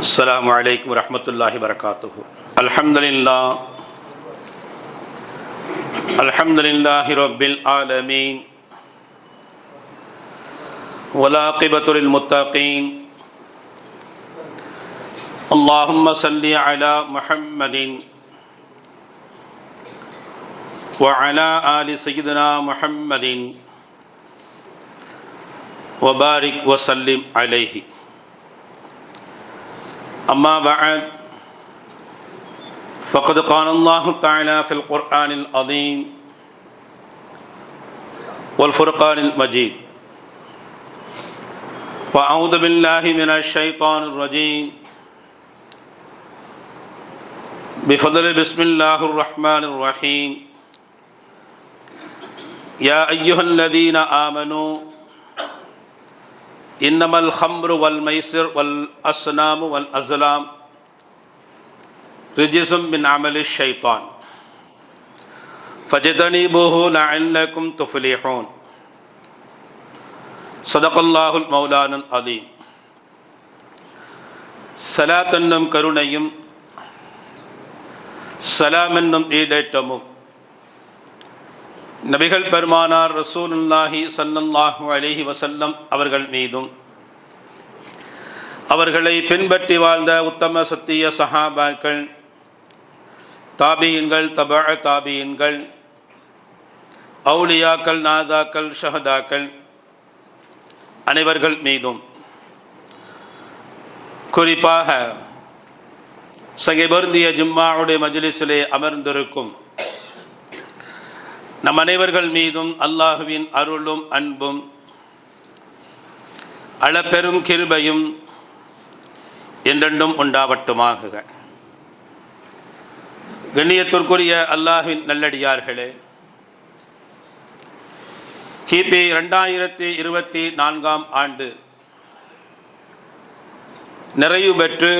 السلام عليكم ورحمة الله وبركاته. الحمد لله. الحمد لله رب العالمين. والعاقبة للمتقين. اللهم صل على محمد وعلى آل سيدنا محمد وبارك وسلم عليه. أما بعد فقد قال الله تعالى في القرآن العظيم والفرقان المجيد. وأعوذ بالله من الشيطان الرجيم. بفضل بسم الله الرحمن الرحيم. يا أيها الذين آمنوا إنما الخمر والميسر والأصنام والأزلام رجس من عمل الشیطان فجتنبوه لعلكم تفلحون. صدق الله المولان العظيم. صلاة العظیم സലാത്തെന്നും سلام النم ايدتمم நபிகள் பெருமானார் ரசூலுல்லாஹி சல்லல்லாஹு அலிஹி வசல்லம் அவர்கள் மீதும் அவர்களை பின்பற்றி வாழ்ந்த உத்தம சத்திய சஹாபாக்கள் தாபியின்கள் தபா தாபியின்கள் அவுலியாக்கள் நாதாக்கள் ஷஹதாக்கள் அனைவர்கள் மீதும் குறிப்பாக சகைபருந்திய ஜும்மாவுடைய மஜ்லிஸிலே அமர்ந்திருக்கும் நம் அனைவர்கள் மீதும் அல்லாஹுவின் அருளும் அன்பும் அளப்பெரும் கிருபையும் என்றென்றும் உண்டாவட்டுமாக கண்ணியத்திற்குரிய அல்லாஹின் நல்லடியார்களே கிபி ரெண்டாயிரத்தி இருபத்தி நான்காம் ஆண்டு நிறைவு பெற்று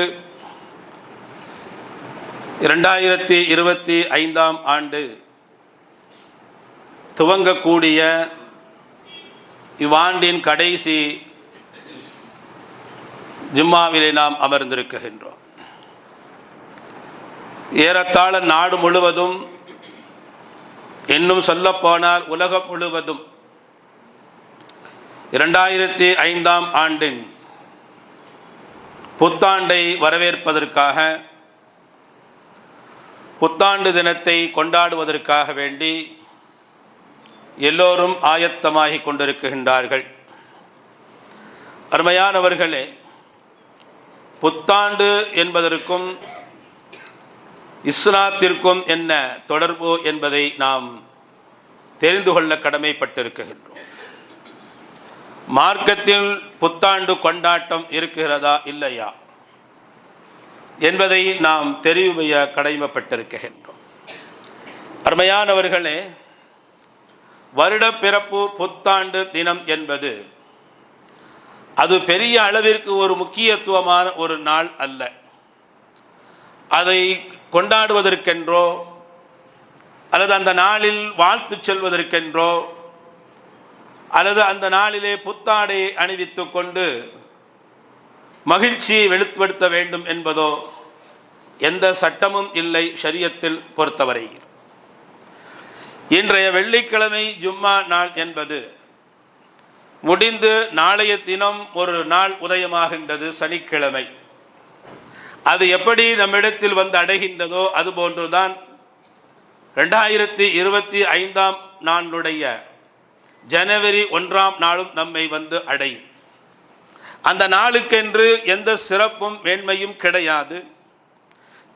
இரண்டாயிரத்தி இருபத்தி ஐந்தாம் ஆண்டு துவங்கக்கூடிய இவ்வாண்டின் கடைசி ஜிம்மாவிலே நாம் அமர்ந்திருக்கின்றோம். ஏறத்தாழ நாடு முழுவதும் இன்னும் சொல்லப்போனால் உலகம் முழுவதும் இரண்டாயிரத்தி ஐந்தாம் ஆண்டின் புத்தாண்டை வரவேற்பதற்காக புத்தாண்டு தினத்தை கொண்டாடுவதற்காக வேண்டி எல்லோரும் ஆயத்தமாகி கொண்டிருக்கின்றார்கள். அருமையானவர்களே புத்தாண்டு என்பதற்கும் இஸ்லாத்திற்கும் என்ன தொடர்பு என்பதை நாம் தெரிந்து கொள்ள கடமைப்பட்டிருக்கின்றோம். மார்க்கத்தில் புத்தாண்டு கொண்டாட்டம் இருக்கிறதா இல்லையா என்பதை நாம் தெரிவு செய்ய கடமைப்பட்டிருக்கின்றோம். அருமையானவர்களே வருட பிறப்பு புத்தாண்டு தினம் என்பது அது பெரிய அளவிற்கு ஒரு முக்கியத்துவமான ஒரு நாள் அல்ல. அதை கொண்டாடுவதற்கென்றோ அல்லது அந்த நாளில் வாழ்த்து செல்வதற்கென்றோ அல்லது அந்த நாளிலே புத்தாடை அணிவித்து கொண்டு மகிழ்ச்சியை வெளிப்படுத்த வேண்டும் என்பதோ எந்த சட்டமும் இல்லை ஷரியத்தில் பொறுத்தவரையில். இன்றைய வெள்ளிக்கிழமை ஜும்மா நாள் என்பது முடிந்து நாளைய தினம் ஒரு நாள் உதயமாகின்றது சனிக்கிழமை. அது எப்படி நம்மிடத்தில் வந்து அடைகின்றதோ அதுபோன்றுதான் ரெண்டாயிரத்தி இருபத்தி ஐந்தாம் நாளுடைய ஜனவரி ஒன்றாம் நாளும் நம்மை வந்து அடையும். அந்த நாளுக்கென்று எந்த சிறப்பும் மேன்மையும் கிடையாது.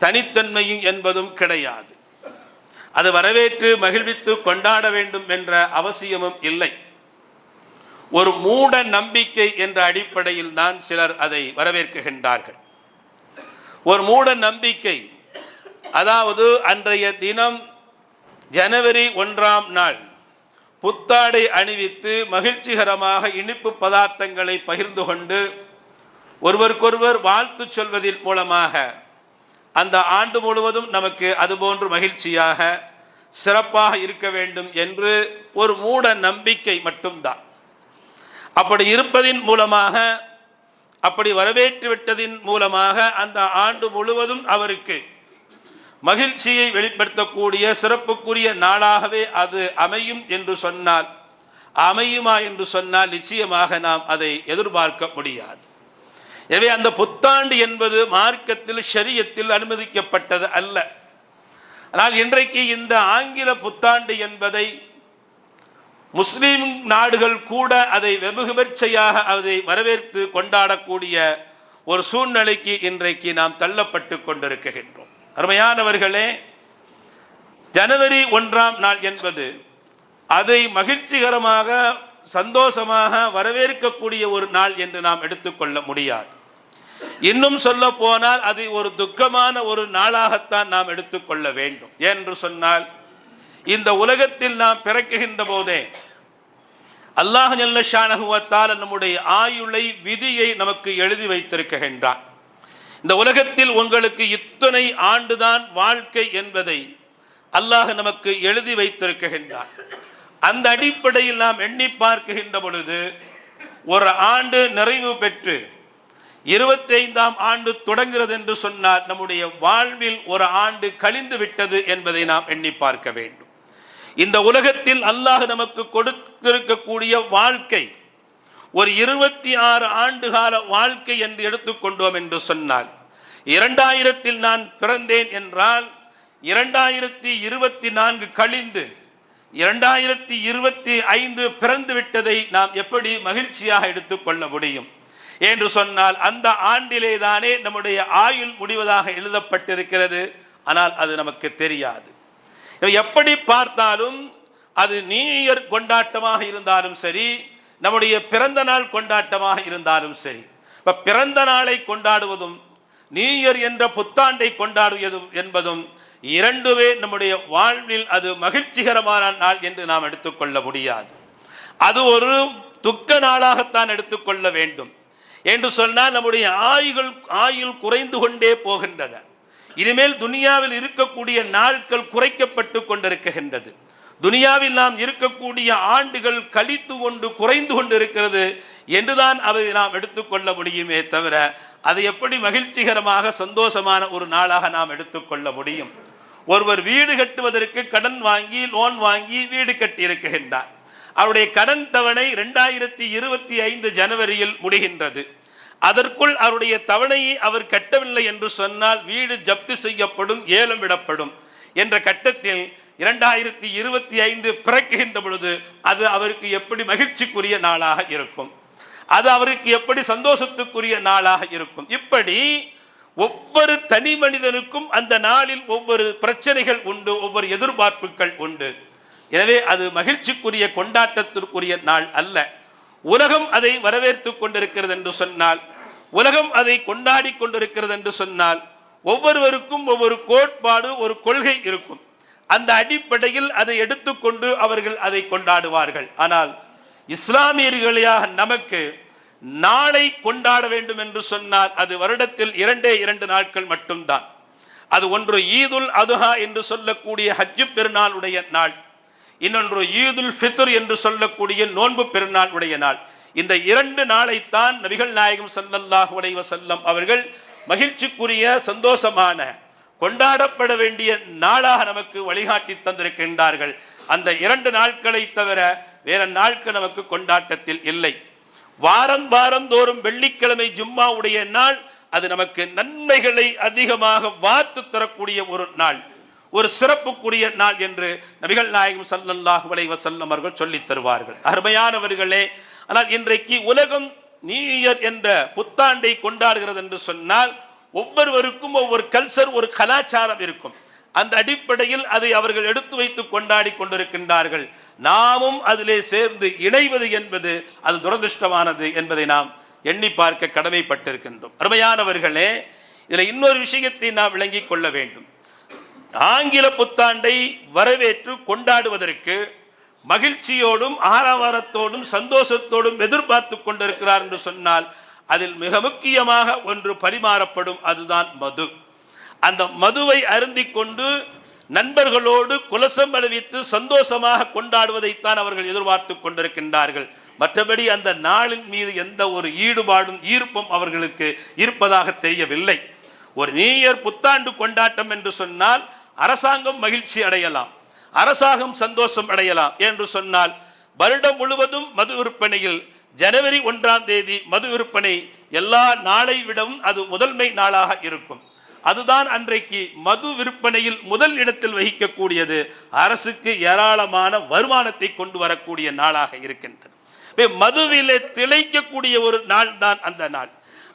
தனித்தன்மையும் என்பதும் கிடையாது. அது வரவேற்று மகிழ்வித்து கொண்டாட வேண்டும் என்ற அவசியமும் இல்லை. ஒரு மூட நம்பிக்கை என்ற அடிப்படையில் தான் சிலர் அதை வரவேற்கின்றார்கள் ஒரு மூட நம்பிக்கை அதாவது அன்றைய தினம் ஜனவரி ஒன்றாம் நாள் புத்தாடை அணிவித்து மகிழ்ச்சிகரமாக இனிப்பு பதார்த்தங்களை பகிர்ந்து கொண்டு ஒருவருக்கொருவர் வாழ்த்து சொல்வதன் மூலமாக அந்த ஆண்டு முழுவதும் நமக்கு அதுபோன்று மகிழ்ச்சியாக சிறப்பாக இருக்க வேண்டும் என்று ஒரு மூட நம்பிக்கை மட்டும்தான். அப்படி இருப்பதின் மூலமாக அப்படி வரவேற்று விட்டதின் மூலமாக அந்த ஆண்டு முழுவதும் அவருக்கு மகிழ்ச்சியை வெளிப்படுத்தக்கூடிய சிறப்புக்குரிய நாளாகவே அது அமையும் என்று சொன்னால் அமையுமா என்று சொன்னால் நிச்சயமாக நாம் அதை எதிர்பார்க்க முடியாது. எனவே அந்த புத்தாண்டு என்பது மார்க்கத்தில் ஷரியத்தில் அனுமதிக்கப்பட்டது அல்ல. ஆனால் இன்றைக்கு இந்த ஆங்கில புத்தாண்டு என்பதை முஸ்லீம் நாடுகள் கூட அதை வெகுவிமர்சையாக அதை வரவேற்று கொண்டாடக்கூடிய ஒரு சூழ்நிலைக்கு இன்றைக்கு நாம் தள்ளப்பட்டு கொண்டிருக்கின்றோம். அருமையானவர்களே ஜனவரி ஒன்றாம் நாள் என்பது அதை மகிழ்ச்சிகரமாக சந்தோஷமாக வரவேற்கக்கூடிய ஒரு நாள் என்று நாம் எடுத்துக்கொள்ள முடியாது. இன்னும் சொல்ல போனால் அது ஒரு துக்கமான ஒரு நாளாகத்தான் நாம் எடுத்துக்கொள்ள வேண்டும். என்று சொன்னால் இந்த உலகத்தில் நாம் பிறக்குகின்ற போதே அல்லாஹ் ஷானகுவத்தால் நம்முடைய ஆயுளை விதியை நமக்கு எழுதி வைத்திருக்கின்றான். இந்த உலகத்தில் உங்களுக்கு இத்தனை ஆண்டுதான் வாழ்க்கை என்பதை அல்லாஹ் நமக்கு எழுதி வைத்திருக்கின்றான். அந்த அடிப்படையில் நாம் எண்ணி பார்க்கின்ற பொழுது ஒரு ஆண்டு நிறைவு பெற்று இருபத்தைந்தாம் ஆண்டு தொடங்குகிறது என்று சொன்னால் நம்முடைய வாழ்வில் ஒரு ஆண்டு கழிந்து விட்டது என்பதை நாம் எண்ணி பார்க்க வேண்டும். இந்த உலகத்தில் அல்லாஹ் நமக்கு கொடுத்திருக்கக்கூடிய வாழ்க்கை ஒரு இருபத்தி ஆறு ஆண்டு கால வாழ்க்கை என்று எடுத்துக்கொண்டோம் என்று சொன்னால் இரண்டாயிரத்தில் நான் பிறந்தேன் என்றால் இரண்டாயிரத்தி இருபத்தி நான்கு கழிந்து இரண்டாயிரத்தி இருபத்தி ஐந்து பிறந்து விட்டதை நாம் எப்படி மகிழ்ச்சியாக எடுத்துக்கொள்ள முடியும்? என்று சொன்னால் அந்த ஆண்டிலே தானே நம்முடைய ஆயுள் முடிவதாக எழுதப்பட்டிருக்கிறது. ஆனால் அது நமக்கு தெரியாது. எப்படி பார்த்தாலும் அது நியூ இயர் கொண்டாட்டமாக இருந்தாலும் சரி நம்முடைய பிறந்த நாள் கொண்டாட்டமாக இருந்தாலும் சரி. இப்போ பிறந்த நாளை கொண்டாடுவதும் நியூ இயர் என்ற புத்தாண்டை கொண்டாடுவதும் என்பதும் இரண்டுமே நம்முடைய வாழ்வில் அது மகிழ்ச்சிகரமான நாள் என்று நாம் எடுத்துக்கொள்ள முடியாது. அது ஒரு துக்க நாளாகத்தான் எடுத்துக்கொள்ள வேண்டும். என்று சொன்னால் நம்முடைய ஆயுள் ஆயுள் குறைந்து கொண்டே போகின்றது இனிமேல் துனியாவில் இருக்கக்கூடிய நாட்கள் குறைக்கப்பட்டு கொண்டிருக்கின்றது. துனியாவில் நாம் இருக்கக்கூடிய ஆண்டுகள் கழித்து கொண்டு குறைந்து கொண்டிருக்கிறது என்றுதான் அதை நாம் எடுத்துக்கொள்ள முடியுமே தவிர அதை எப்படி மகிழ்ச்சிகரமாக சந்தோஷமான ஒரு நாளாக நாம் எடுத்துக்கொள்ள முடியும்? ஒருவர் வீடு கட்டுவதற்கு கடன் வாங்கி லோன் வாங்கி வீடு கட்டியிருக்கின்றார். அவருடைய கடன் தவணை ரெண்டாயிரத்தி இருபத்தி ஐந்து ஜனவரியில் முடிகின்றது. அதற்குள் அவருடைய தவணையை அவர் கட்டவில்லை என்று சொன்னால் வீடு ஜப்தி செய்யப்படும் ஏலம் விடப்படும் என்ற கட்டத்தில் இரண்டாயிரத்தி இருபத்தி ஐந்து பிறக்குகின்ற பொழுது அது அவருக்கு எப்படி மகிழ்ச்சிக்குரிய நாளாக இருக்கும். அது அவருக்கு எப்படி சந்தோஷத்துக்குரிய நாளாக இருக்கும். இப்படி ஒவ்வொரு தனி மனிதனுக்கும் அந்த நாளில் ஒவ்வொரு பிரச்சனைகள் உண்டு ஒவ்வொரு எதிர்பார்ப்புகள் உண்டு. எனவே அது மகிழ்ச்சிக்குரிய கொண்டாட்டத்திற்குரிய நாள் அல்ல. உலகம் அதை வரவேற்று கொண்டிருக்கிறது என்று சொன்னால் உலகம் அதை கொண்டாடி கொண்டிருக்கிறது என்று சொன்னால் ஒவ்வொருவருக்கும் ஒவ்வொரு கோட்பாடு ஒரு கொள்கை இருக்கும். அந்த அடிப்படையில் அதை எடுத்துக்கொண்டு அவர்கள் அதை கொண்டாடுவார்கள். ஆனால் இஸ்லாமியர்களையாக நமக்கு நாளை கொண்டாட வேண்டும் என்று சொன்னால் அது வருடத்தில் இரண்டே இரண்டு நாட்கள் மட்டும்தான். அது ஒன்று ஈதுல் அதுஹா என்று சொல்லக்கூடிய ஹஜ்ஜு பெருநாளுடைய நாள். இன்னொன்று ஈதுல் ஃபித்ர் என்று சொல்லக்கூடிய நோன்பு பெருநாள் உடைய நாள். இந்த இரண்டு நாளைத்தான் நபிகள் நாயகம் ஸல்லல்லாஹு உடைய செல்லம் அவர்கள் மகிழ்ச்சிக்குரிய சந்தோஷமான கொண்டாடப்பட வேண்டிய நாளாக நமக்கு வழிகாட்டி தந்திருக்கின்றார்கள். அந்த இரண்டு நாட்களை தவிர வேற நாட்கள் நமக்கு கொண்டாட்டத்தில் இல்லை. வாரம் வாரம் தோறும் வெள்ளிக்கிழமை ஜும்மாவுடைய நாள். அது நமக்கு நன்மைகளை அதிகமாக வார்த்து தரக்கூடிய ஒரு நாள். ஒரு சிறப்புக்குரிய நாள் என்று நபிகள் நாயகம் சல்லல்லாஹு அலைஹி வஸல்லம் அவர்கள் சொல்லித் தருவார்கள். அருமையானவர்களே ஆனால் இன்றைக்கு உலகம் நியூ இயர் என்ற புத்தாண்டை கொண்டாடுகிறது என்று சொன்னால் ஒவ்வொருவருக்கும் ஒவ்வொரு கல்ச்சர் ஒரு கலாச்சாரம் இருக்கும். அந்த அடிப்படையில் அதை அவர்கள் எடுத்து வைத்து கொண்டாடி கொண்டிருக்கின்றார்கள். நாமும் அதிலே சேர்ந்து இணைவது என்பது அது துரதிருஷ்டமானது என்பதை நாம் எண்ணி பார்க்க கடமைப்பட்டிருக்கின்றோம். அருமையானவர்களே இதில் இன்னொரு விஷயத்தை நாம் விளங்கிக் கொள்ள வேண்டும். ஆங்கில புத்தாண்டை வரவேற்று கொண்டாடுவதற்கு மகிழ்ச்சியோடும் ஆரவாரத்தோடும் சந்தோஷத்தோடும் எதிர்பார்த்து கொண்டிருக்கிறார் என்று சொன்னால் அதில் மிக முக்கியமாக ஒன்று பரிமாறப்படும் அதுதான் மது. அந்த மதுவை அருந்தி கொண்டு நண்பர்களோடு குலசம் அணிவித்து சந்தோஷமாக கொண்டாடுவதைத்தான் அவர்கள் எதிர்பார்த்து கொண்டிருக்கின்றார்கள். மற்றபடி அந்த நாளின் மீது எந்த ஒரு ஈடுபாடும் ஈர்ப்பும் அவர்களுக்கு இருப்பதாக தெரியவில்லை. ஒரு நீயர் புத்தாண்டு கொண்டாட்டம் என்று சொன்னால் அரசாங்கம் மகிழ்ச்சி அடையலாம் அரசாங்கம் சந்தோஷம் அடையலாம் என்று சொன்னால் வருடம் முழுவதும் மது விற்பனையில் ஜனவரி ஒன்றாம் தேதி மது விற்பனை எல்லா நாளை விடவும் அது முதன்மை நாளாக இருக்கும். அதுதான் அன்றைக்கு மது விற்பனையில் முதல் இடத்தில் வகிக்கக்கூடியது. அரசுக்கு ஏராளமான வருமானத்தை கொண்டு வரக்கூடிய நாளாக இருக்கின்றது. மதுவிலே திளைக்கக்கூடிய ஒரு நாள் தான் அந்த நாள்.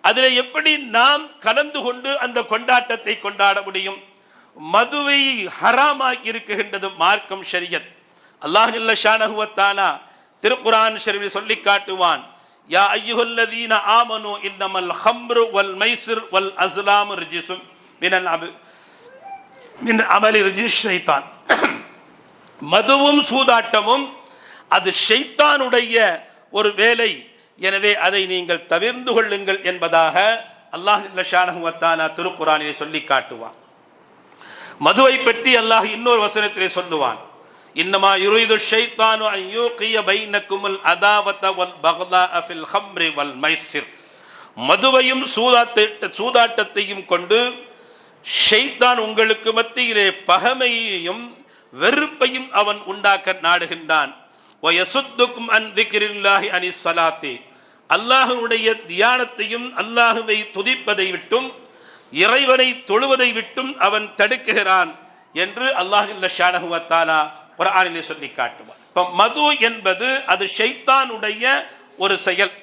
அதில் எப்படி நாம் கலந்து கொண்டு அந்த கொண்டாட்டத்தை கொண்டாட முடியும்? மதுவை ஹராமாக்கி இருக்குகின்றது மார்க்கம் ஷரியத். அல்லாஹ் ஜல்ல ஷானஹுவத்தானா திருக்குரான் ஷரீஃபில் சொல்லி காட்டுவான். யா ஐயுல்லதீன ஆமனு இன்னமல் ஹம்ரு வல் மைசிர் வல் அஸ்லாம் ரிஜிசும் மினல் அபு மின் அமலி ரிஜிஸ் ஷைத்தான் மதுவும் சூதாட்டமும் அது ஷைத்தானுடைய ஒரு வேலை. எனவே அதை நீங்கள் தவிர்ந்து கொள்ளுங்கள் என்பதாக அல்லாஹ் ஷானஹுவத்தானா திருக்குரானிலே சொல்லி காட்டுவான். மதுவை பற்றி அல்லாஹ் இன்னொரு வசனத்திலே சொல்லுவான். இன்னமா யுரிது ஷைத்தானு அன் யூகிய பைனக்குமுல் அதாவத வல் பகதா அஃபில் ஹம்ரி வல் மைசிர் மதுவையும் சூதாட்ட சூதாட்டத்தையும் கொண்டு ஷெய்தான் உங்களுக்கு மத்தியிலே பகமையையும் வெறுப்பையும் அவன் உண்டாக்க நாடுகின்றான். வயசுத்துக்கும் அன் அனி சலாத்தி அல்லாஹுடைய தியானத்தையும் அல்லாஹுவை துதிப்பதை விட்டும் இறைவனை தொழுவதை விட்டும் அவன் தடுக்குகிறான் என்று அல்லாஹ் ஒரு குரானிலே சொல்லி காட்டுவான். இப்போ மது என்பது அது ஷைத்தானுடைய ஒரு செயல்.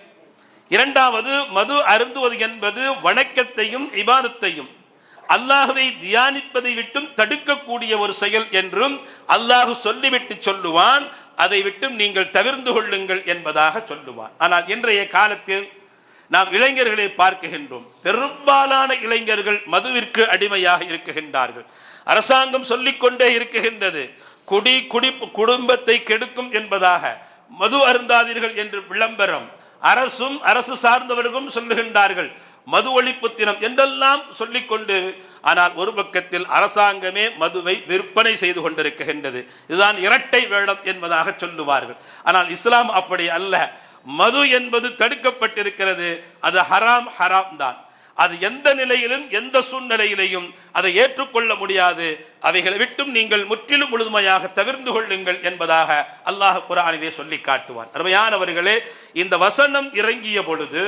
இரண்டாவது மது அருந்துவது என்பது வணக்கத்தையும் இபாதத்தையும் அல்லாஹுவை தியானிப்பதை விட்டும் தடுக்கக்கூடிய ஒரு செயல் என்றும் அல்லாஹு சொல்லிவிட்டு சொல்லுவான். அதை விட்டும் நீங்கள் தவிர்ந்து கொள்ளுங்கள் என்பதாக சொல்லுவான். ஆனால் இன்றைய காலத்தில் நாம் இளைஞர்களை பார்க்குகின்றோம் பெரும்பாலான இளைஞர்கள் மதுவிற்கு அடிமையாக இருக்குகின்றார்கள் அரசாங்கம் சொல்லிக்கொண்டே இருக்குகின்றது குடி குடி குடும்பத்தை கெடுக்கும் என்பதாக. மது அருந்தாதீர்கள் என்று விளம்பரம். அரசும் அரசு சார்ந்தவர்களும் சொல்லுகின்றார்கள். மது ஒழிப்பு தினம் என்றெல்லாம் சொல்லிக்கொண்டு ஆனால் ஒரு பக்கத்தில் அரசாங்கமே மதுவை விற்பனை செய்து கொண்டிருக்கின்றது. இதுதான் இரட்டை வேடம் என்பதாக சொல்லுவார்கள். ஆனால் இஸ்லாம் அப்படி அல்ல. மது என்பது தடுக்கப்பட்டிருக்கிறது. அது ஹராம் ஹராம் தான். அது எந்த நிலையிலும் எந்த சூழ்நிலையிலையும் அதை ஏற்றுக்கொள்ள முடியாது. அவைகளை விட்டும் நீங்கள் முற்றிலும் முழுமையாக தவிர்ந்து கொள்ளுங்கள் என்பதாக அல்லாஹ் குரானிலே சொல்லி காட்டுவான். அருமையானவர்களே இந்த வசனம் இறங்கிய பொழுது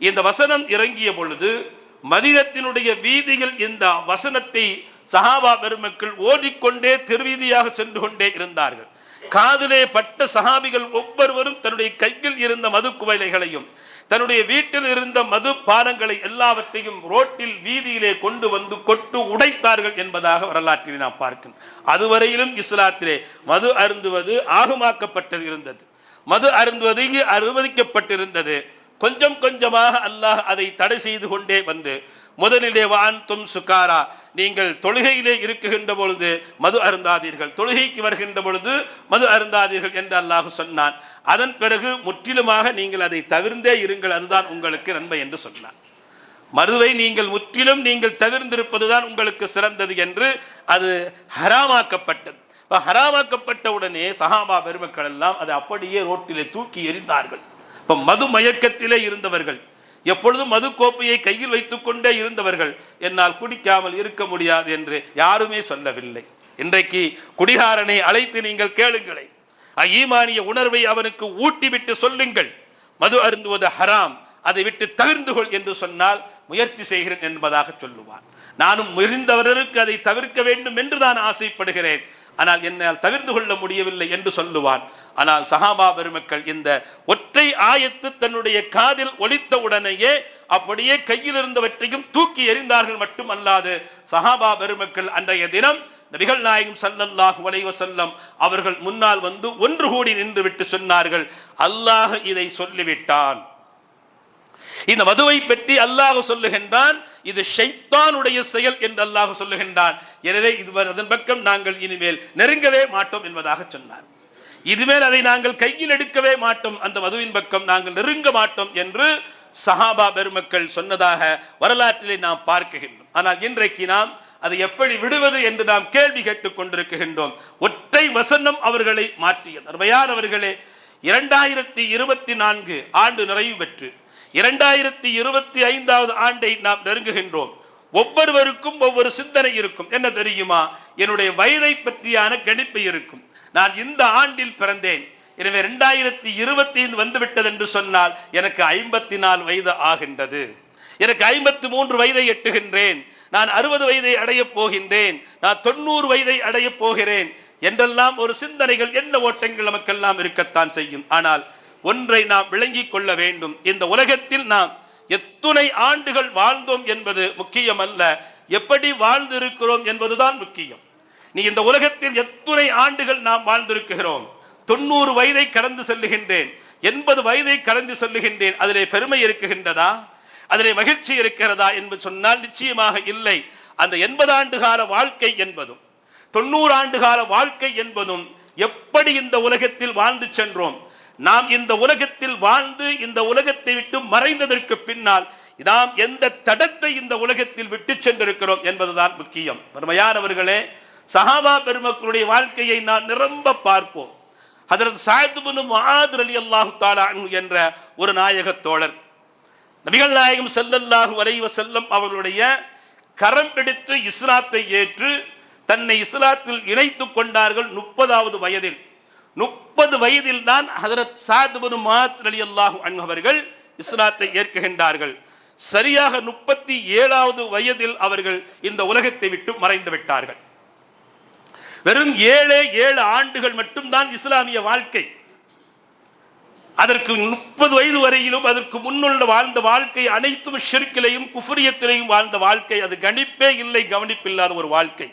இந்த வசனம் இறங்கிய பொழுது மதினத்தினுடைய வீதியில் இந்த வசனத்தை சஹாபா பெருமக்கள் ஓடிக்கொண்டே திருவீதியாக சென்று கொண்டே இருந்தார்கள். காதிலே பட்ட சஹாபிகள் ஒவ்வொருவரும் தன்னுடைய கையில் இருந்த மது குவலைகளையும் தன்னுடைய வீட்டில் இருந்த மது பானங்களை எல்லாவற்றையும் ரோட்டில் வீதியிலே கொண்டு வந்து கொட்டு உடைத்தார்கள் என்பதாக வரலாற்றில் நாம் பார்க்கிறோம் அதுவரையிலும் இஸ்லாத்திலே மது அருந்துவது ஆகுமாக்கப்பட்டது இருந்தது மது அருந்துவது அனுமதிக்கப்பட்டிருந்தது. கொஞ்சம் கொஞ்சமாக அல்லாஹ் அதை தடை செய்து கொண்டே வந்து முதலிலே வான் தும் சுகாரா நீங்கள் தொழுகையிலே இருக்குகின்ற பொழுது மது அருந்தாதீர்கள். தொழுகைக்கு வருகின்ற பொழுது மது அருந்தாதீர்கள் என்று அல்லாஹ் சொன்னான். அதன் பிறகு முற்றிலுமாக நீங்கள் அதை தவிர்ந்தே இருங்கள் அதுதான் உங்களுக்கு நன்மை என்று சொன்னான். மதுவை நீங்கள் முற்றிலும் நீங்கள் தவிர்ந்திருப்பதுதான் உங்களுக்கு சிறந்தது என்று அது ஹராமாக்கப்பட்டது. இப்போ ஹராமாக்கப்பட்ட உடனே சஹாபா பெருமக்கள் எல்லாம் அதை அப்படியே ரோட்டிலே தூக்கி எறிந்தார்கள். இப்போ மது மயக்கத்திலே இருந்தவர்கள் எப்பொழுதும் மது கோப்பையை கையில் வைத்துக்கொண்டே இருந்தவர்கள் என்னால் குடிக்காமல் இருக்க முடியாது என்று யாருமே சொல்லவில்லை. இன்றைக்கு குடிகாரனை அழைத்து நீங்கள் கேளுங்களேன் ஈமானிய உணர்வை அவனுக்கு ஊட்டிவிட்டு சொல்லுங்கள் மது அருந்துவது ஹராம் அதை விட்டு தவிர்ந்து கொள் என்று சொன்னால் முயற்சி செய்கிறேன் என்பதாக சொல்லுவான். நானும் முறிந்தவருக்கு அதை தவிர்க்க வேண்டும் என்று தான் ஆசைப்படுகிறேன் ஆனால் என்னால் தவிர்த்து கொள்ள முடியவில்லை என்று சொல்லுவான். ஆனால் சஹாபா பெருமக்கள் இந்த ஒற்றை ஆயத்து தன்னுடைய காதில் ஒலித்த உடனேயே அப்படியே கையில் இருந்தவற்றையும் தூக்கி எறிந்தார்கள் மட்டுமல்லாது சஹாபா பெருமக்கள் அன்றைய தினம் நபிகள் நாயகம் சல்லல்லாஹு வலைவ செல்லம் அவர்கள் முன்னால் வந்து ஒன்று கூடி நின்று விட்டு சொன்னார்கள் அல்லாஹ் இதை சொல்லிவிட்டான். இந்த மதுவை பற்றி அல்லாஹ் சொல்லுகின்றான் இது ஷைத்தானுடைய செயல் என்று அல்லாஹ் சொல்லுகின்றான். எனவே இது அதன் பக்கம் நாங்கள் இனிமேல் நெருங்கவே மாட்டோம் என்பதாக சொன்னார். இதுமேல் அதை நாங்கள் கையில் எடுக்கவே மாட்டோம். அந்த மதுவின் பக்கம் நாங்கள் நெருங்க மாட்டோம் என்று சஹாபா பெருமக்கள் சொன்னதாக வரலாற்றிலே நாம் பார்க்கின்றோம். ஆனால் இன்றைக்கு நாம் அதை எப்படி விடுவது என்று நாம் கேள்வி கேட்டுக் கொண்டிருக்கின்றோம். ஒற்றை வசனம் அவர்களை மாற்றியது. அருமையானவர்களே இரண்டாயிரத்தி இருபத்தி நான்கு ஆண்டு நிறைவு பெற்று இரண்டாயிரத்தி இருபத்தி ஐந்தாவது ஆண்டை நாம் நெருங்குகின்றோம். ஒவ்வொருவருக்கும் ஒவ்வொரு சிந்தனை இருக்கும். என்ன தெரியுமா? என்னுடைய வயதை பற்றியான கணிப்பு இருக்கும். நான் இந்த ஆண்டில் பிறந்தேன். எனவே ரெண்டாயிரத்தி இருபத்தி ஐந்து வந்துவிட்டது என்று சொன்னால் எனக்கு ஐம்பத்தி நாலு வயது ஆகின்றது. எனக்கு ஐம்பத்தி மூன்று வயதை எட்டுகின்றேன். நான் அறுபது வயதை அடையப் போகின்றேன். நான் தொண்ணூறு வயதை அடையப் போகிறேன். என்றெல்லாம் ஒரு சிந்தனைகள் என்ன ஓட்டங்கள் நமக்கெல்லாம் இருக்கத்தான் செய்யும். ஆனால் ஒன்றை நாம் விளங்கிக் கொள்ள வேண்டும். இந்த உலகத்தில் நாம் எத்துணை ஆண்டுகள் வாழ்ந்தோம் என்பது முக்கியமல்ல. எப்படி வாழ்ந்திருக்கிறோம் என்பதுதான் முக்கியம். நீ இந்த உலகத்தில் எத்தனை ஆண்டுகள் நாம் வாழ்ந்திருக்கிறோம். தொண்ணூறு வயதை கடந்து செல்லுகின்றேன். எண்பது வயதை கடந்து செல்லுகின்றேன். அதிலே பெருமை இருக்குகின்றதா? அதிலே மகிழ்ச்சி இருக்கிறதா என்று சொன்னால் நிச்சயமாக இல்லை. அந்த எண்பது ஆண்டு கால வாழ்க்கை என்பதும் தொண்ணூறு ஆண்டு கால வாழ்க்கை என்பதும் எப்படி இந்த உலகத்தில் வாழ்ந்து சென்றோம்? நாம் இந்த உலகத்தில் வாழ்ந்து இந்த உலகத்தை விட்டு மறைந்ததற்கு பின்னால் நாம் எந்த தடத்தை இந்த உலகத்தில் விட்டு சென்றிருக்கிறோம் என்பதுதான் முக்கியம். பெருமையானவர்களே சஹாபா பெருமக்களுடைய வாழ்க்கையை நாம் நிரம்ப பார்ப்போம். அதற்கு சாயத்துபுனு மகாதர் அலி அல்லாஹு தாலா என்ற ஒரு நாயக தோழர். நபிகள் நாயகம் செல்லல்லாஹு வரைவ செல்லம் அவர்களுடைய கரம் பிடித்து இஸ்லாத்தை ஏற்று தன்னை இஸ்லாத்தில் இணைத்துக் கொண்டார்கள் முப்பதாவது வயதில். முப்பது வயதில் தான் ஹசரத் சாதுபுனு மாத் அலி அல்லாஹு அவர்கள் இஸ்லாத்தை ஏற்கின்றார்கள். சரியாக முப்பத்தி ஏழாவது வயதில் அவர்கள் இந்த உலகத்தை விட்டு மறைந்து விட்டார்கள். வெறும் ஏழே ஏழு ஆண்டுகள் மட்டும்தான் இஸ்லாமிய வாழ்க்கை. அதற்கு முப்பது வயது வரையிலும் அதற்கு முன்னுள்ள வாழ்ந்த வாழ்க்கை அனைத்தும் ஷிர்கிலையும் குஃபுரியத்திலையும் வாழ்ந்த வாழ்க்கை. அது கணிப்பே இல்லை கவனிப்பில்லாத ஒரு வாழ்க்கை.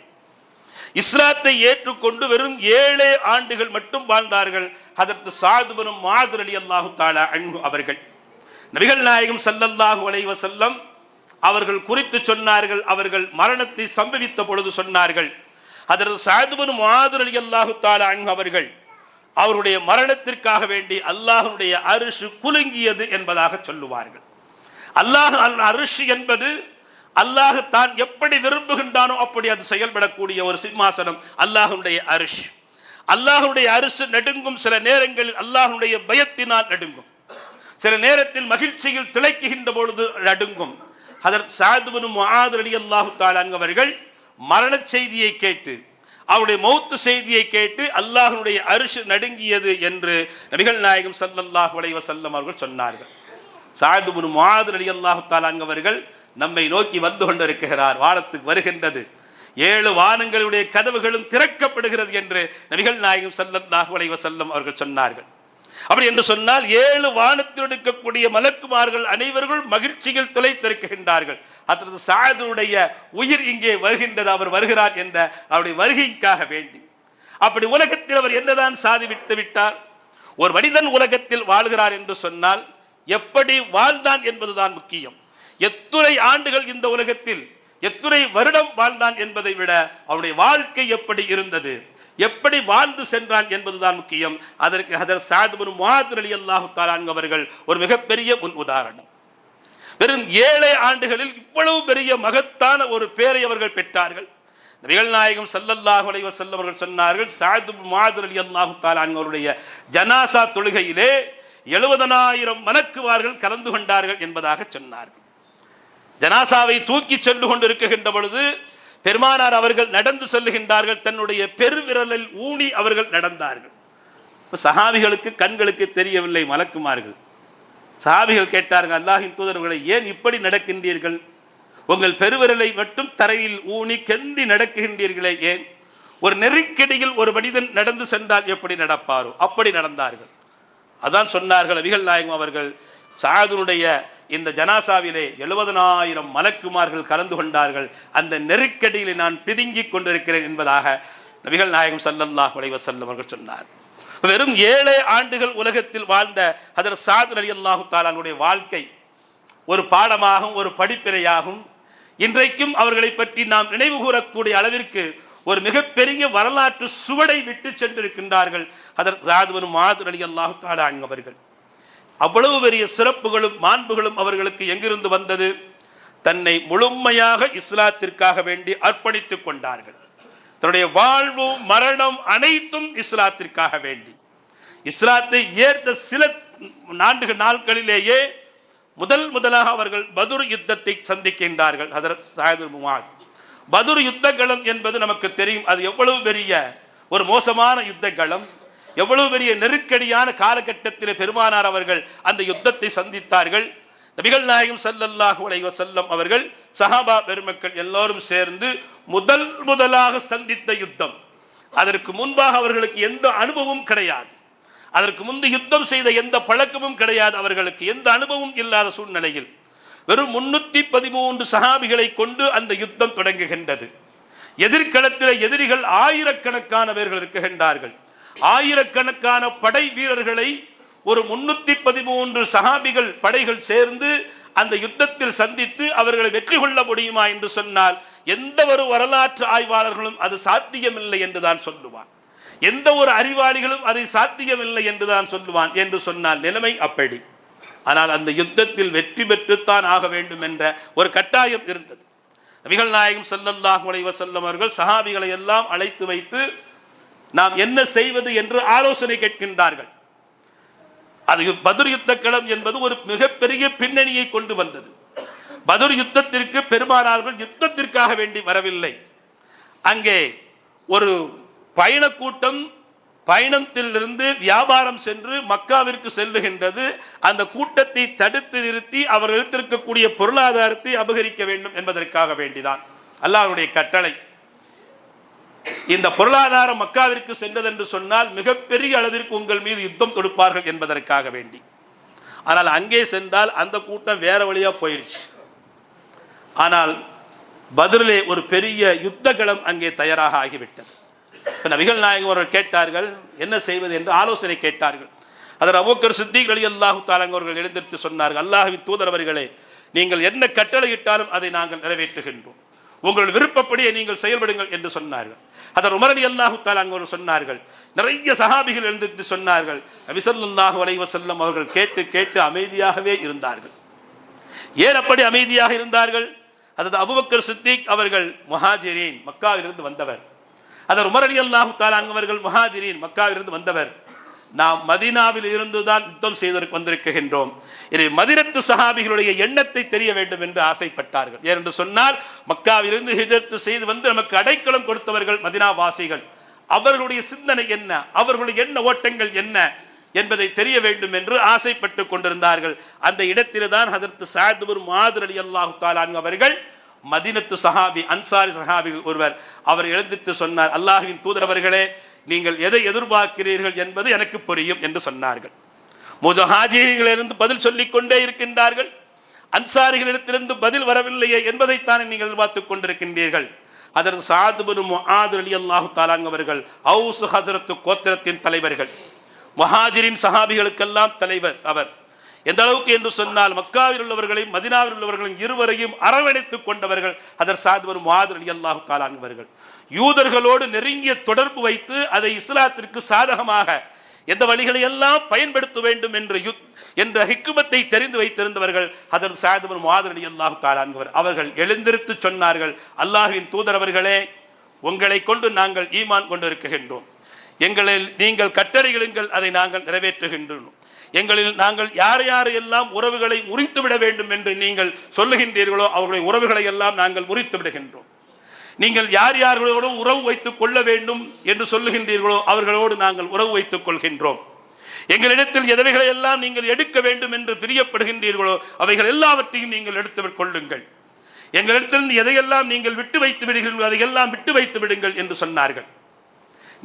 இஸ்லாத்தை ஏற்றுக்கொண்டு வெறும் ஏழே ஆண்டுகள் மட்டும் வாழ்ந்தார்கள். அதற்கு சாதுபனும் மாதிரி அலி அல்லாஹு தாலா அன்பு அவர்கள். நபிகள் நாயகம் சல்லல்லாஹு அலைவ செல்லம் அவர்கள் குறித்து சொன்னார்கள். அவர்கள் மரணத்தை சம்பவித்த பொழுது சொன்னார்கள். அதற்கு சாதுபன் மாதிரி அலி அல்லாஹு தாலா அவர்கள் அவருடைய மரணத்திற்காக வேண்டி அல்லாஹனுடைய அரிசு குலுங்கியது என்பதாக சொல்லுவார்கள். அல்லாஹ் அல் அரிசு என்பது அல்லாஹ் தான் எப்படி விரும்புகின்றானோ அப்படி அது செயல்படக்கூடிய ஒரு சிம்மாசனம் அல்லாஹனுடைய அரிஷ். அல்லாஹனுடைய அரிசு நடுங்கும் சில நேரங்களில் அல்லாஹனுடைய பயத்தினால் நடுங்கும். சில நேரத்தில் மகிழ்ச்சியில் திளைக்குகின்ற பொழுது நடுங்கும். அதற்கு சாதுபனும் அலி அல்லாஹு தாலாங்கவர்கள் மரண செய்தியை கேட்டு அவருடைய மௌத்து செய்தியை கேட்டு அல்லாஹனுடைய அரிசு நடுங்கியது என்று நபிகள் நாயகம் சல்லல்லாஹ் உலைவ செல்லம் அவர்கள் சொன்னார்கள். சாதுபுன் முஆத் அலி அல்லாஹு தாலாங்கவர்கள் நம்மை நோக்கி வந்து கொண்டிருக்கிறார் வானத்துக்கு வருகின்றது. ஏழு வானங்களுடைய கதவுகளும் திறக்கப்படுகிறது என்று நபிகள் நாயகம் சல்லல்லாஹ் உலைவ செல்லம் அவர்கள் சொன்னார்கள். அப்படி என்று சொன்னால் ஏழு வானத்தில் இருக்கக்கூடிய மலக்குமார்கள் அனைவர்கள் மகிழ்ச்சியில் துளைத்திருக்கின்றார்கள். அத்தனது சாதுடைய உயிர் இங்கே வருகின்றது அவர் வருகிறார் என்ற அவருடைய வருகைக்காக வேண்டி. அப்படி உலகத்தில் அவர் என்னதான் சாதிவிட்டு விட்டார்? ஒரு மனிதன் உலகத்தில் வாழ்கிறார் என்று சொன்னால் எப்படி வாழ்ந்தான் என்பதுதான் முக்கியம். எத்துறை ஆண்டுகள் இந்த உலகத்தில் எத்துறை வருடம் வாழ்ந்தான் என்பதை விட அவருடைய வாழ்க்கை எப்படி இருந்தது? எப்படி வாழ்ந்து சென்றான் என்பதுதான் முக்கியம். அதற்கு ஹதர் சாதுபுன் முஹாத் அலி அல்லாஹு தாலான் அவர்கள் ஒரு மிகப்பெரிய முன் உதாரணம். வெறும் ஏழை ஆண்டுகளில் இவ்வளவு பெரிய மகத்தான ஒரு பேரை அவர்கள் பெற்றார்கள். நபிகள் நாயகம் சல்லல்லாஹு அலைஹி செல்லவர்கள் சொன்னார்கள் சாது முஹாத் அலி அல்லாஹு தாலான் அவருடைய ஜனாசா தொழுகையிலே எழுபதனாயிரம் மலக்குவார்கள் கலந்து கொண்டார்கள் என்பதாக சொன்னார்கள். ஜனாசாவை தூக்கி சென்று கொண்டிருக்கின்ற பொழுது பெருமானார் அவர்கள் நடந்து செல்லுகின்றார்கள். தன்னுடைய பெருவிரலில் ஊனி அவர்கள் நடந்தார்கள். இப்போ சஹாபிகளுக்கு கண்களுக்கு தெரியவில்லை மலக்குமார்கள். சஹாபிகள் கேட்டார்கள் அல்லாஹின் தூதர்களை ஏன் இப்படி நடக்கின்றீர்கள்? உங்கள் பெருவிரலை மட்டும் தரையில் ஊனி கெந்தி நடக்குகின்றீர்களே ஏன்? ஒரு நெருக்கடியில் ஒரு மனிதன் நடந்து சென்றால் எப்படி நடப்பாரோ? அப்படி நடந்தார்கள். அதான் சொன்னார்கள் அபிகள் நாயகம் அவர்கள் சாதுனுடைய இந்த ஜனாசாவிலே எழுபதனாயிரம் மலக்குமார்கள் கலந்து கொண்டார்கள். அந்த நெருக்கடியில் நான் பிதுங்கிக் கொண்டிருக்கிறேன் என்பதாக நபிகள் நாயகம் சல்லல்லாஹ் உடைவர் செல்லம் அவர்கள் சொன்னார். வெறும் ஏழே ஆண்டுகள் உலகத்தில் வாழ்ந்த அதர் சாது அலி அல்லாஹு தாலானுடைய வாழ்க்கை ஒரு பாடமாகும் ஒரு படிப்பினையாகும். இன்றைக்கும் அவர்களை பற்றி நாம் நினைவு கூறக்கூடிய அளவிற்கு ஒரு மிகப்பெரிய வரலாற்று சுவடை விட்டு சென்றிருக்கின்றார்கள் அதர் சாதுவன் மாது அலி அல்லாஹு தாலா அவர்கள். அவ்வளவு பெரிய சிறப்புகளும் மாண்புகளும் அவர்களுக்கு எங்கிருந்து வந்தது? தன்னை முழுமையாக இஸ்லாத்திற்காக வேண்டி அர்ப்பணித்துக் கொண்டார்கள். தன்னுடைய வாழ்வு மரணம் அனைத்தும் இஸ்லாத்திற்காக வேண்டி. இஸ்லாத்தை ஏற்ற சில நான்கு நாட்களிலேயே முதல் முதலாக அவர்கள் பதுர் யுத்தத்தை சந்திக்கின்றார்கள் ஹதரத் சாயது முமாத் பதுர் யுத்த களம் என்பது நமக்கு தெரியும் அது எவ்வளவு பெரிய ஒரு மோசமான யுத்த களம் எவ்வளவு பெரிய நெருக்கடியான காலகட்டத்தில் பெருமானார் அவர்கள் அந்த யுத்தத்தை சந்தித்தார்கள். நபிகள் நாயகம் சல்லல்லாஹு அலைஹி செல்லம் அவர்கள் சஹாபா பெருமக்கள் எல்லோரும் சேர்ந்து முதல் முதலாக சந்தித்த யுத்தம். அதற்கு முன்பாக அவர்களுக்கு எந்த அனுபவமும் கிடையாது. அதற்கு முன்பு யுத்தம் செய்த எந்த பழக்கமும் கிடையாது அவர்களுக்கு. எந்த அனுபவம் இல்லாத சூழ்நிலையில் வெறும் முன்னூத்தி பதிமூன்று சகாபிகளை கொண்டு அந்த யுத்தம் தொடங்குகின்றது. எதிர்களத்தில் எதிரிகள் ஆயிரக்கணக்கானவர்கள் இருக்குகின்றார்கள் ஆயிரக்கணக்கான படை வீரர்களை ஒரு முன்னூத்தி பதிமூன்று சகாபிகள் படைகள் சேர்ந்து அந்த யுத்தத்தில் சந்தித்து அவர்களை வெற்றி கொள்ள முடியுமா என்று சொன்னால் எந்த ஒரு வரலாற்று ஆய்வாளர்களும் அது சாத்தியமில்லை என்று தான் சொல்லுவான். எந்த ஒரு அறிவாளிகளும் அதை சாத்தியமில்லை என்று தான் சொல்லுவான் என்று சொன்னால் நிலைமை அப்படி. ஆனால் அந்த யுத்தத்தில் வெற்றி பெற்றுத்தான் ஆக வேண்டும் என்ற ஒரு கட்டாயம் இருந்தது. நபிகள் நாயகம் செல்லல்லாஹ் அலைஹி வஸல்லம் அவர்கள் சஹாபிகளை எல்லாம் அழைத்து வைத்து நாம் என்ன செய்வது என்று ஆலோசனை கேட்கின்றார்கள். அது பதுர் யுத்த களம் என்பது ஒரு மிகப்பெரிய பின்னணியை கொண்டு வந்தது. பதுர் யுத்தத்திற்கு பெருமானார்கள் யுத்தத்திற்காக வேண்டி வரவில்லை. அங்கே ஒரு பயணக்கூட்டம் பயணத்திலிருந்து வியாபாரம் சென்று மக்காவிற்கு செல்லுகின்றது. அந்த கூட்டத்தை தடுத்து நிறுத்தி அவர்கள் எடுத்திருக்கக்கூடிய பொருளாதாரத்தை அபகரிக்க வேண்டும் என்பதற்காக வேண்டிதான். அல்லாஹுடைய கட்டளை. இந்த பொருளாதாரம் மக்காவிற்கு சென்றது என்று சொன்னால் மிகப்பெரிய அளவிற்கு உங்கள் மீது யுத்தம் தொடுப்பார்கள் என்பதற்காக வேண்டி. ஆனால் அங்கே சென்றால் அந்த கூட்டம் வேற வழியா போயிருச்சு. ஆனால் பதிலே ஒரு பெரிய யுத்த களம் அங்கே தயாராக ஆகிவிட்டது. இப்போ நபிகள் நாயகம் அவர்கள் கேட்டார்கள் என்ன செய்வது என்று ஆலோசனை கேட்டார்கள். அதில் அபூக்கர் சித்திக் அலி அல்லாஹு தாலங்க அவர்கள் எழுந்திருத்து சொன்னார்கள் அல்லாஹ்வின் தூதரவர்களே நீங்கள் என்ன கட்டளையிட்டாலும் அதை நாங்கள் நிறைவேற்றுகின்றோம். உங்கள் விருப்பப்படியே நீங்கள் செயல்படுங்கள் என்று சொன்னார்கள். அதர் உமரடி அல்லாஹு தாலாங்க சொன்னார்கள். நிறைய சஹாபிகள் எழுந்திருந்து சொன்னார்கள். நபிசல்லாஹு அலைஹி வஸல்லம் அவர்கள் கேட்டு கேட்டு அமைதியாகவே இருந்தார்கள். ஏன் அப்படி அமைதியாக இருந்தார்கள்? அதாவது அபுபக்கர் சித்திக் அவர்கள் மொஹாஜிரீன் மக்காவிலிருந்து வந்தவர். அதர் உமரடி அல்லாஹு தாலாங்கவர்கள் மொஹாஜிரீன் மக்காவிலிருந்து வந்தவர். நாம் மதினாவில் இருந்துதான் யுத்தம் செய்ததற்கு வந்திருக்கின்றோம். இதை மதினத்து சஹாபிகளுடைய எண்ணத்தை தெரிய வேண்டும் என்று ஆசைப்பட்டார்கள். ஏனென்று சொன்னால் மக்காவிலிருந்து ஹிஜரத்து செய்து வந்து நமக்கு அடைக்கலம் கொடுத்தவர்கள் மதினா வாசிகள் அவர்களுடைய சிந்தனை என்ன? அவர்களுடைய எண்ண ஓட்டங்கள் என்ன? என்பதை தெரிய வேண்டும் என்று ஆசைப்பட்டு கொண்டிருந்தார்கள். அந்த இடத்திலே தான் ஹதரத் சாதுபுர் மாதர் அலி அல்லாஹு தாலான் அவர்கள் மதினத்து சஹாபி அன்சாரி சஹாபிகள் ஒருவர். அவர் எழுந்திட்டு சொன்னார் அல்லாஹுவின் தூதரவர்களே நீங்கள் எதை எதிர்பார்க்கிறீர்கள் என்பது எனக்கு புரியும் என்று சொன்னார்கள். முஜஹாஜிகளிலிருந்து பதில் சொல்லிக் கொண்டே இருக்கின்றார்கள். அன்சாரிகளிடத்திலிருந்து பதில் வரவில்லையே என்பதைத்தானே நீங்கள் எதிர்பார்த்துக் கொண்டிருக்கின்றீர்கள். அதற்கு சாதுபனு முஹாது அலி அல்லாஹு தாலாங் அவர்கள் ஹவுஸ் ஹசரத்து கோத்திரத்தின் தலைவர்கள் மஹாஜிரின் சஹாபிகளுக்கெல்லாம் தலைவர் அவர். எந்த அளவுக்கு என்று சொன்னால் மக்காவில் உள்ளவர்களையும் மதினாவில் உள்ளவர்களையும் இருவரையும் அரவணைத்துக் கொண்டவர்கள் அதர் சாதுவர் முஹாது அலி அல்லாஹு தாலாங் அவர்கள். யூதர்களோடு நெருங்கிய தொடர்பு வைத்து அதை இஸ்லாத்திற்கு சாதகமாக எந்த வழிகளை எல்லாம் பயன்படுத்த வேண்டும் என்று யுத் என்ற ஹிக்குமத்தை தெரிந்து வைத்திருந்தவர்கள் அதன் சாதுபன் முஆது அல்லாஹு தாலான்வர் அவர்கள் எழுந்திருத்து சொன்னார்கள் அல்லாஹுவின் தூதரவர்களே உங்களை கொண்டு நாங்கள் ஈமான் கொண்டிருக்கின்றோம். எங்களில் நீங்கள் கட்டளைகளுங்கள் அதை நாங்கள் நிறைவேற்றுகின்றோம். எங்களில் நாங்கள் யார் யாரையெல்லாம் உறவுகளை முறித்து விட வேண்டும் என்று நீங்கள் சொல்லுகின்றீர்களோ அவர்களுடைய உறவுகளை எல்லாம் நாங்கள் முறித்து விடுகின்றோம் நீங்கள் யார் யார்களோடு உறவு வைத்துக் கொள்ள வேண்டும் என்று சொல்லுகின்றீர்களோ அவர்களோடு நாங்கள் உறவு வைத்துக் கொள்கின்றோம். எங்களிடத்தில் எதவைகளை எல்லாம் நீங்கள் எடுக்க வேண்டும் என்று பிரியப்படுகின்றீர்களோ அவைகள் எல்லாவற்றையும் நீங்கள் எடுத்து கொள்ளுங்கள். எங்களிடத்திலிருந்து எதையெல்லாம் நீங்கள் விட்டு வைத்து விடுகிறீர்களோ அதையெல்லாம் விட்டு வைத்து விடுங்கள் என்று சொன்னார்கள்.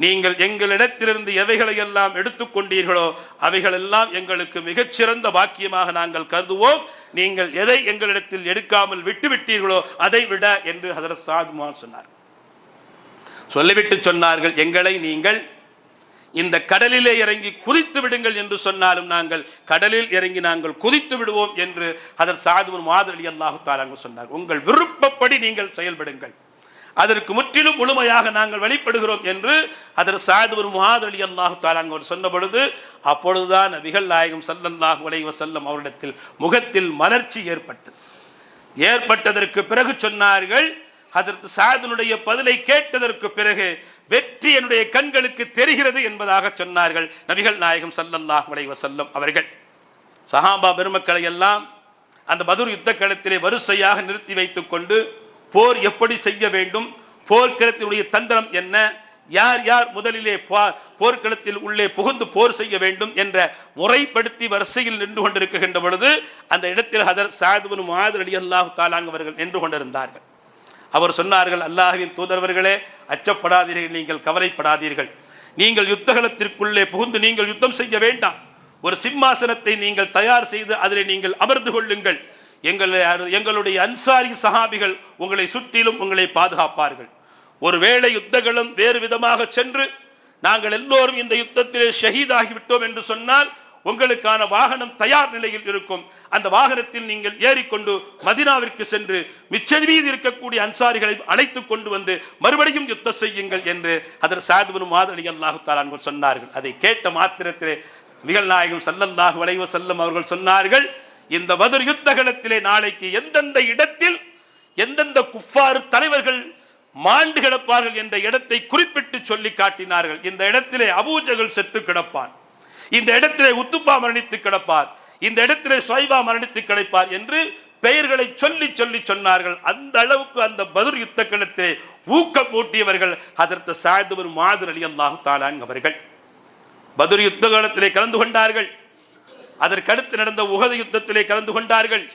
நீங்கள் எங்களிடத்திலிருந்து எவைகளை எல்லாம் எடுத்துக்கொண்டீர்களோ அவைகளெல்லாம் எங்களுக்கு மிகச்சிறந்த பாக்கியமாக நாங்கள் கருதுவோம். நீங்கள் எதை எங்களிடத்தில் எடுக்காமல் விட்டுவிட்டீர்களோ அதை விட என்று ஹசரத் சாதுமான் சொன்னார். சொல்லிவிட்டு சொன்னார்கள் எங்களை நீங்கள் இந்த கடலிலே இறங்கி குதித்து விடுங்கள் என்று சொன்னாலும் நாங்கள் கடலில் இறங்கி நாங்கள் குதித்து விடுவோம் என்று அதர் சாதுவன் மாதிரி அல்லாஹு தாலாங்க சொன்னார். உங்கள் விருப்பப்படி நீங்கள் செயல்படுங்கள். அதற்கு முற்றிலும் முழுமையாக நாங்கள் வெளிப்படுகிறோம் என்று அதர் சாதுவர் முஹாத் அலி அல்லாஹு தாலாங்க அவர் சொன்ன பொழுது அப்பொழுதுதான் நபிகள் நாயகம் சல்லல்லாஹு உலைவ செல்லும் அவரிடத்தில் முகத்தில் மலர்ச்சி ஏற்பட்டது. ஏற்பட்டதற்கு பிறகு சொன்னார்கள் அதற்கு சாதனுடைய பதிலை கேட்டதற்கு பிறகு வெற்றி என்னுடைய கண்களுக்கு தெரிகிறது என்பதாக சொன்னார்கள் நபிகள் நாயகம் சல்லல்லாஹ் உலைவ செல்லும் அவர்கள். சஹாபா பெருமக்களை எல்லாம் அந்த பதுர் யுத்த களத்திலே வரிசையாக நிறுத்தி வைத்துக்கொண்டு போர் எப்படி செய்ய வேண்டும்? போர்க்களத்தினுடைய தந்திரம் என்ன? யார் யார் முதலிலே போர்க்களத்தில் உள்ளே புகுந்து போர் செய்ய வேண்டும் என்ற முறைப்படுத்தி வரிசையில் நின்று கொண்டிருக்கின்ற பொழுது அந்த இடத்தில் ஹதர் சாதுபன் மாதிரி அலி அல்லாஹு தாலாங்கவர்கள் நின்று கொண்டிருந்தார்கள். அவர் சொன்னார்கள் அல்லாஹின் தூதர்வர்களே அச்சப்படாதீர்கள் நீங்கள் கவலைப்படாதீர்கள். நீங்கள் யுத்தகலத்திற்குள்ளே புகுந்து நீங்கள் யுத்தம் செய்ய வேண்டாம். ஒரு சிம்மாசனத்தை நீங்கள் தயார் செய்து அதில் நீங்கள் அமர்ந்து கொள்ளுங்கள். எங்கள் எங்களுடைய அன்சாரி சஹாபிகள் உங்களை சுற்றிலும் உங்களை பாதுகாப்பார்கள். ஒருவேளை யுத்தங்களும் வேறு விதமாக சென்று நாங்கள் எல்லோரும் இந்த யுத்தத்திலே ஷஹீதாகிவிட்டோம் என்று சொன்னால் உங்களுக்கான வாகனம் தயார் நிலையில் இருக்கும். அந்த வாகனத்தில் நீங்கள் ஏறிக்கொண்டு மதினாவிற்கு சென்று மிச்ச மீதி இருக்கக்கூடிய அன்சாரிகளை அழைத்து கொண்டு வந்து மறுபடியும் யுத்தம் செய்யுங்கள் என்று அதர் சாதுவனும் மாதளி அல்லாஹு தாலான்கள் சொன்னார்கள். அதை கேட்ட மாத்திரத்திலே நிகழ்நாயகம் சல்லல்லாஹு வளைவ வஸல்லம் அவர்கள் சொன்னார்கள் இந்த வதர் யுத்த களத்திலே நாளைக்கு எந்தெந்த இடத்தில் எந்தெந்த குஃபாறு தலைவர்கள் மாண்டு கிடப்பார்கள் என்ற இடத்தை குறிப்பிட்டு சொல்லி காட்டினார்கள். இந்த இடத்திலே அபூஜகள் செத்து கிடப்பான் இந்த இடத்திலே உத்துப்பா மரணித்து கிடப்பார். இந்த இடத்திலே சுவைபா மரணித்து கிடப்பார் என்று பெயர்களை சொல்லி சொல்லி சொன்னார்கள். அந்த அளவுக்கு அந்த பதுர் யுத்த களத்திலே ஊக்கம் ஊட்டியவர்கள் அதற்கு சாய்ந்தவர் மாதிரி அலி அல்லாஹு தாலான் அவர்கள். பதுர் யுத்த காலத்திலே கலந்து கொண்டார்கள். அதற்கடுத்து நடந்த உகத யுத்தத்திலே கலந்து கொண்டார்கள்.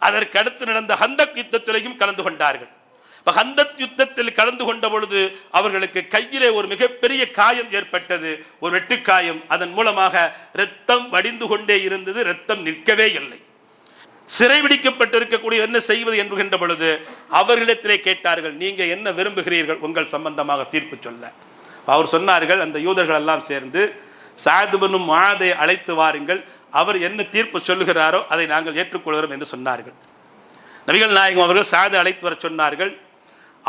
அதற்கடுத்து நடந்த ஹந்தக் யுத்தத்திலேயும் கலந்து கொண்டார்கள். இப்போ ஹந்தத் யுத்தத்தில் கலந்து கொண்ட பொழுது அவர்களுக்கு கையிலே ஒரு மிகப்பெரிய காயம் ஏற்பட்டது. ஒரு வெட்டுக்காயம். அதன் மூலமாக இரத்தம் வடிந்து கொண்டே இருந்தது. ரத்தம் நிற்கவே இல்லை. சிறைபிடிக்கப்பட்டிருக்கக்கூடிய என்ன செய்வது என்கின்ற பொழுது அவர்களிடத்திலே கேட்டார்கள் நீங்கள் என்ன விரும்புகிறீர்கள்? உங்கள் சம்பந்தமாக தீர்ப்பு சொல்ல. அவர் சொன்னார்கள் அந்த யூதர்கள் எல்லாம் சேர்ந்து சாதுபனும் மாதை அழைத்து வாருங்கள். அவர் என்ன தீர்ப்பு சொல்லுகிறாரோ அதை நாங்கள் ஏற்றுக்கொள்கிறோம் என்று சொன்னார்கள். நபிகள் நாயகம் அவர்கள் சாது அழைத்து வர சொன்னார்கள்.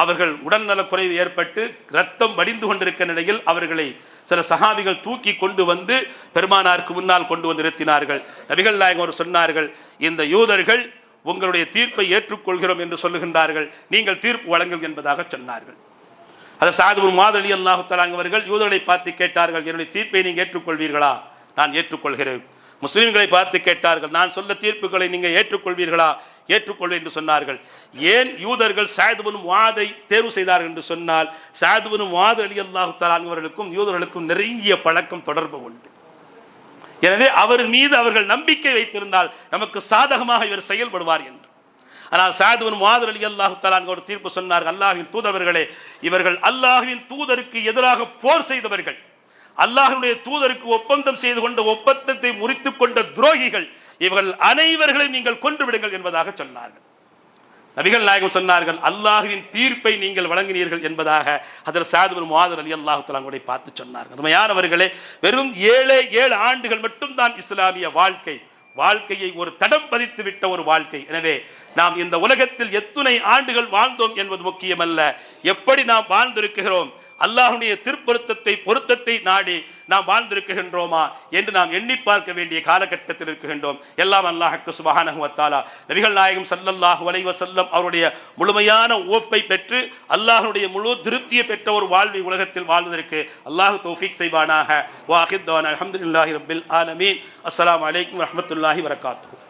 அவர்கள் உடல்நலக் குறைவு ஏற்பட்டு ரத்தம் வடிந்து கொண்டிருக்க நிலையில் அவர்களை சில சஹாபிகள் தூக்கி கொண்டு வந்து பெருமானாருக்கு முன்னால் கொண்டு வந்து நிறுத்தினார்கள். நபிகள் நாயகம் அவர் சொன்னார்கள் இந்த யூதர்கள் உங்களுடைய தீர்ப்பை ஏற்றுக்கொள்கிறோம் என்று சொல்லுகின்றார்கள். நீங்கள் தீர்ப்பு வழங்குங்கள் என்பதாக சொன்னார்கள். அதை சாதுபுர் மாதளி அல்லாஹு தலாங்கவர்கள் யூதர்களை பார்த்து கேட்டார்கள் என்னுடைய தீர்ப்பை நீங்கள் ஏற்றுக்கொள்வீர்களா? நான் ஏற்றுக்கொள்கிறேன். முஸ்லீம்களை பார்த்து கேட்டார்கள் நான் சொல்ல தீர்ப்புகளை நீங்கள் ஏற்றுக்கொள்வீர்களா? ஏற்றுக்கொள்வேன் என்று சொன்னார்கள். ஏன் யூதர்கள் சாயதுபனும் வாதை தேர்வு செய்தார்கள்? என்று சொன்னால் சாயதுபனும் வாத அலி அல்லாஹு தலான்பவர்களுக்கும் யூதர்களுக்கும் நெருங்கிய பழக்கம் தொடர்பு உண்டு. எனவே அவர் மீது அவர்கள் நம்பிக்கை வைத்திருந்தால் நமக்கு சாதகமாக இவர் செயல்படுவார் என்று. ஆனால் சாதுவன் மாதர் அலி அல்லாஹு தலான் ஒரு தீர்ப்பு சொன்னார் அல்லாஹின் தூதவர்களே இவர்கள் அல்லாஹின் தூதருக்கு எதிராக போர் செய்தவர்கள். அல்லாஹனுடைய தூதருக்கு ஒப்பந்தம் செய்து கொண்ட ஒப்பந்தத்தை முறித்துக் கொண்ட துரோகிகள் இவர்கள் அனைவர்களையும் நீங்கள் கொன்று விடுங்கள் என்பதாக சொன்னார்கள். நபிகள் நாயகம் சொன்னார்கள் அல்லாஹுவின் தீர்ப்பை நீங்கள் வழங்கினீர்கள் என்பதாக அதில் சாதுபர் மாதர் அலி அல்லாஹு பார்த்து சொன்னார்கள். உண்மையானவர்களே வெறும் ஏழே ஏழு ஆண்டுகள் மட்டும்தான் இஸ்லாமிய வாழ்க்கை. வாழ்க்கையை ஒரு தடம் பதித்து விட்ட ஒரு வாழ்க்கை. எனவே நாம் இந்த உலகத்தில் எத்துணை ஆண்டுகள் வாழ்ந்தோம் என்பது முக்கியமல்ல. எப்படி நாம் வாழ்ந்திருக்கிறோம்? அல்லாஹுடைய திருப்பொருத்தத்தை பொருத்தத்தை நாடி நாம் வாழ்ந்திருக்கின்றோமா என்று நாம் எண்ணி பார்க்க வேண்டிய காலகட்டத்தில் இருக்கின்றோம். எல்லாம் அல்லாஹ்க்கு சுபஹானஹு வத்தாலா. நபிகள் நாயகம் சல்லல்லாஹு வலைவ செல்லம் அவருடைய முழுமையான ஓப்பை பெற்று அல்லாஹனுடைய முழு திருப்தியை பெற்ற ஒரு வாழ்வை உலகத்தில் வாழ்வதற்கு அல்லாஹ் தௌஃபீக் செய்வானாக. வாஹித் அலமதுல்லாஹி ரபில் ஆலமீன். அஸ்லாம் வலைக்கம் வரமத்துல்லாஹி வரகாத்து